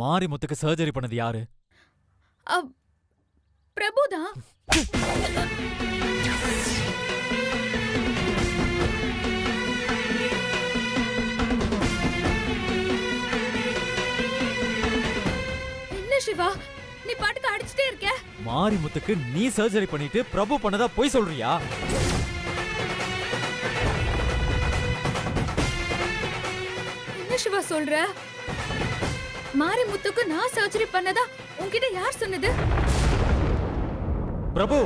மாரிமுத்துக்கு surgery பண்ணது யாரு? பிரபுதான் என்ன சிவா? நீ பாட்டுக்கு அடிச்சிட்டே இருக்க? மாரிமுத்துக்கு நீ சர்ஜரி பண்ணிட்டு பிரபு பண்ணதா போய் சொல்றியா? என்ன சிவா சொல்ற? மாரிமுத்துக்கு நான் சர்ஜரி பண்ணதா? உன்கிட்ட யார் சொன்னது? பிரபு!